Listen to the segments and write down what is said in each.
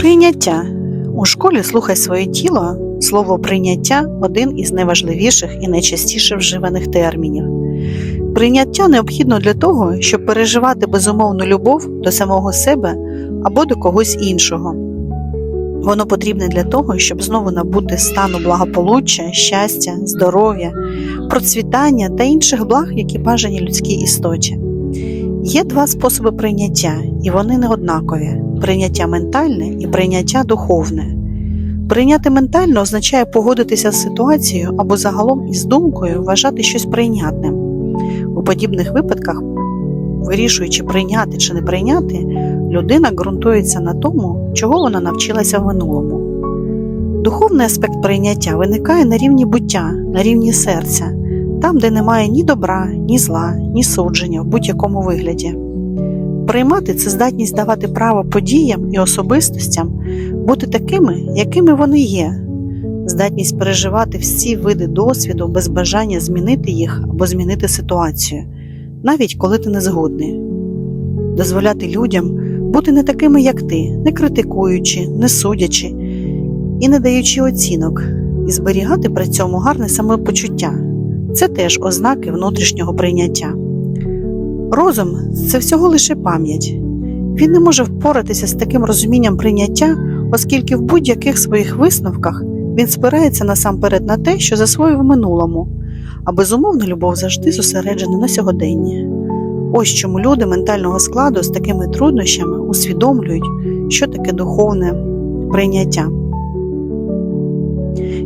Прийняття. У школі слухай своє тіло. Слово прийняття один із найважливіших і найчастіше вживаних термінів. Прийняття необхідно для того, щоб переживати безумовну любов до самого себе або до когось іншого. Воно потрібне для того, щоб знову набути стану благополуччя, щастя, здоров'я, процвітання та інших благ, які бажані людській істоті. Є два способи прийняття, і вони не однакові: прийняття ментальне і прийняття духовне. Прийняти ментально означає погодитися з ситуацією або загалом із думкою вважати щось прийнятним. У подібних випадках, вирішуючи прийняти чи не прийняти, людина ґрунтується на тому, чого вона навчилася в минулому. Духовний аспект прийняття виникає на рівні буття, на рівні серця, там, де немає ні добра, ні зла, ні судження в будь-якому вигляді. Приймати це здатність давати право подіям і особистостям бути такими, якими вони є, здатність переживати всі види досвіду без бажання змінити їх або змінити ситуацію, навіть коли ти не згодний, дозволяти людям бути не такими, як ти, не критикуючи, не судячи і не даючи оцінок, і зберігати при цьому гарне самопочуття. Це теж ознаки внутрішнього прийняття. Розум це всього лише пам'ять. Він не може впоратися з таким розумінням прийняття, оскільки в будь-яких своїх висновках він спирається насамперед на те, що засвоїв в минулому, а безумовна любов завжди зосереджена на сьогоденні. Ось чому люди ментального складу з такими труднощами усвідомлюють, що таке духовне прийняття.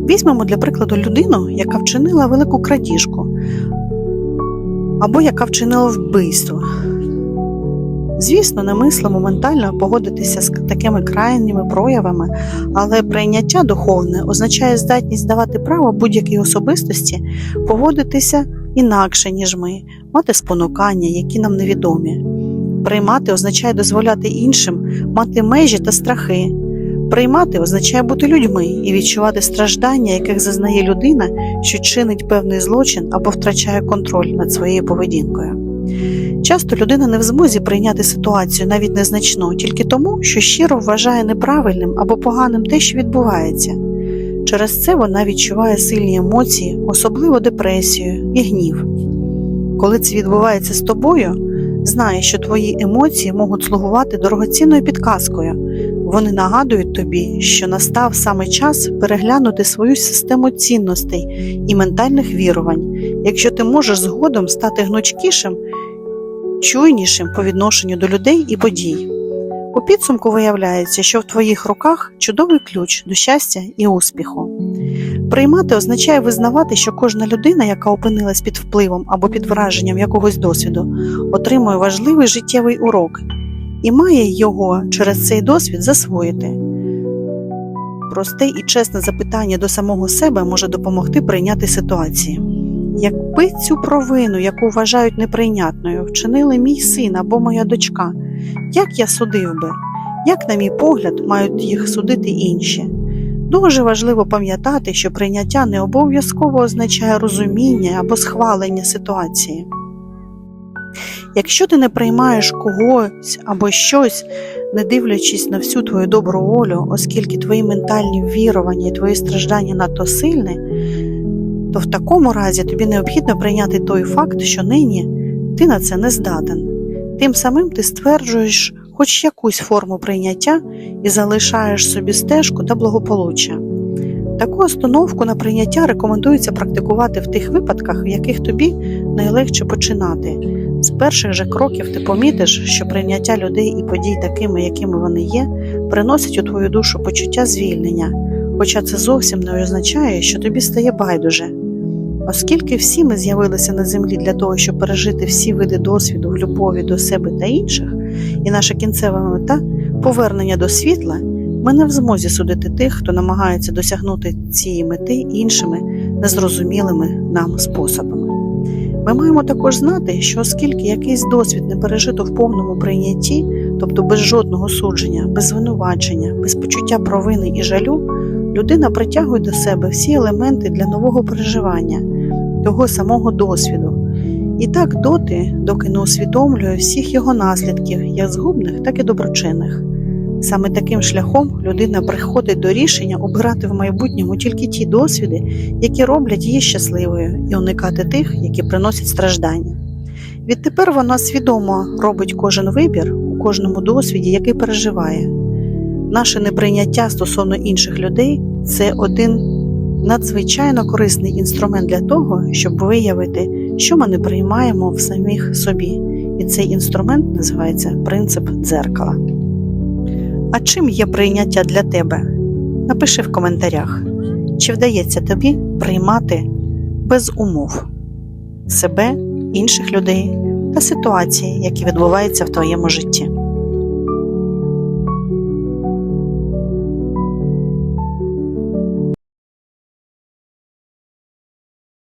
Візьмемо для прикладу людину, яка вчинила велику крадіжку або яка вчинила вбивство. Звісно, не мислимо ментально погодитися з такими крайніми проявами, але прийняття духовне означає здатність давати право будь-якій особистості поводитися інакше, ніж ми, мати спонукання, які нам невідомі. Приймати означає дозволяти іншим мати межі та страхи. Приймати означає бути людьми і відчувати страждання, яких зазнає людина, що чинить певний злочин або втрачає контроль над своєю поведінкою. Часто людина не в змозі прийняти ситуацію навіть незначну, тільки тому, що щиро вважає неправильним або поганим те, що відбувається. Через це вона відчуває сильні емоції, особливо депресію і гнів. Коли це відбувається з тобою, знай, що твої емоції можуть слугувати дорогоцінною підказкою. Вони нагадують тобі, що настав саме час переглянути свою систему цінностей і ментальних вірувань, якщо ти можеш згодом стати гнучкішим, чуйнішим по відношенню до людей і подій. У підсумку виявляється, що в твоїх руках чудовий ключ до щастя і успіху. Приймати означає визнавати, що кожна людина, яка опинилась під впливом або під враженням якогось досвіду, отримує важливий життєвий урок і має його через цей досвід засвоїти. Просте і чесне запитання до самого себе може допомогти прийняти ситуації. Якби цю провину, яку вважають неприйнятною, вчинили мій син або моя дочка, як я судив би, як, на мій погляд, мають їх судити інші? Дуже важливо пам'ятати, що прийняття не обов'язково означає розуміння або схвалення ситуації. Якщо ти не приймаєш когось або щось, не дивлячись на всю твою добру волю, оскільки твої ментальні вірування і твої страждання надто сильні, то в такому разі тобі необхідно прийняти той факт, що нині ти на це не здатен. Тим самим ти стверджуєш хоч якусь форму прийняття і залишаєш собі стежку та благополуччя. Таку установку на прийняття рекомендується практикувати в тих випадках, в яких тобі найлегше починати. З перших же кроків ти помітиш, що прийняття людей і подій такими, якими вони є, приносить у твою душу почуття звільнення, хоча це зовсім не означає, що тобі стає байдуже. Оскільки всі ми з'явилися на землі для того, щоб пережити всі види досвіду в любові до себе та інших, і наша кінцева мета повернення до світла, ми не в змозі судити тих, хто намагається досягнути цієї мети іншими незрозумілими нам способами. Ми маємо також знати, що оскільки якийсь досвід не пережито в повному прийнятті, тобто без жодного судження, без звинувачення, без почуття провини і жалю, людина притягує до себе всі елементи для нового переживання, того самого досвіду. І так доти, доки не усвідомлює всіх його наслідків, як згубних, так і доброчинних. Саме таким шляхом людина приходить до рішення обирати в майбутньому тільки ті досвіди, які роблять її щасливою, і уникати тих, які приносять страждання. Відтепер вона свідомо робить кожен вибір у кожному досвіді, який переживає. Наше неприйняття стосовно інших людей це один надзвичайно корисний інструмент для того, щоб виявити, що ми не приймаємо в самих собі. І цей інструмент називається принцип дзеркала. А чим є прийняття для тебе? Напиши в коментарях, чи вдається тобі приймати без умов себе, інших людей та ситуації, які відбуваються в твоєму житті.